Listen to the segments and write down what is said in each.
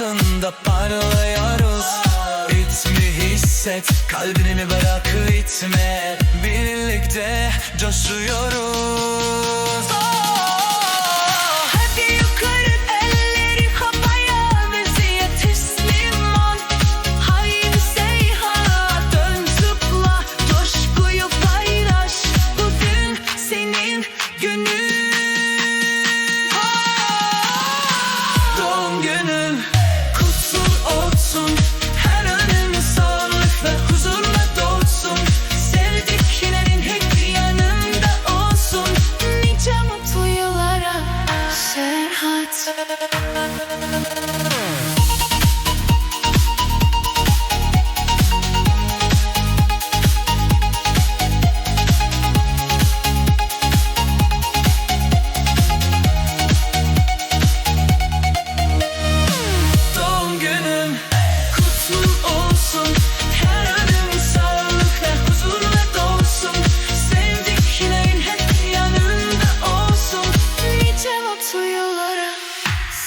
altında parlıyoruz Ritmi hisset Kalbini bırak itme. Birlikte coşuyoruz Thank you.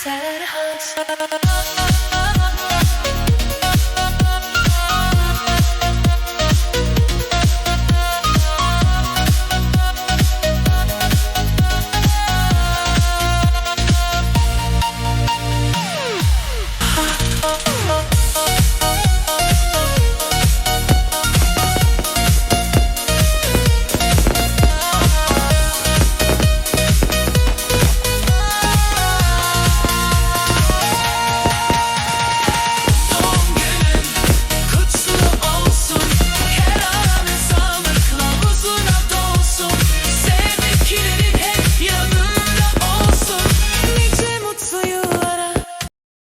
sad hearts.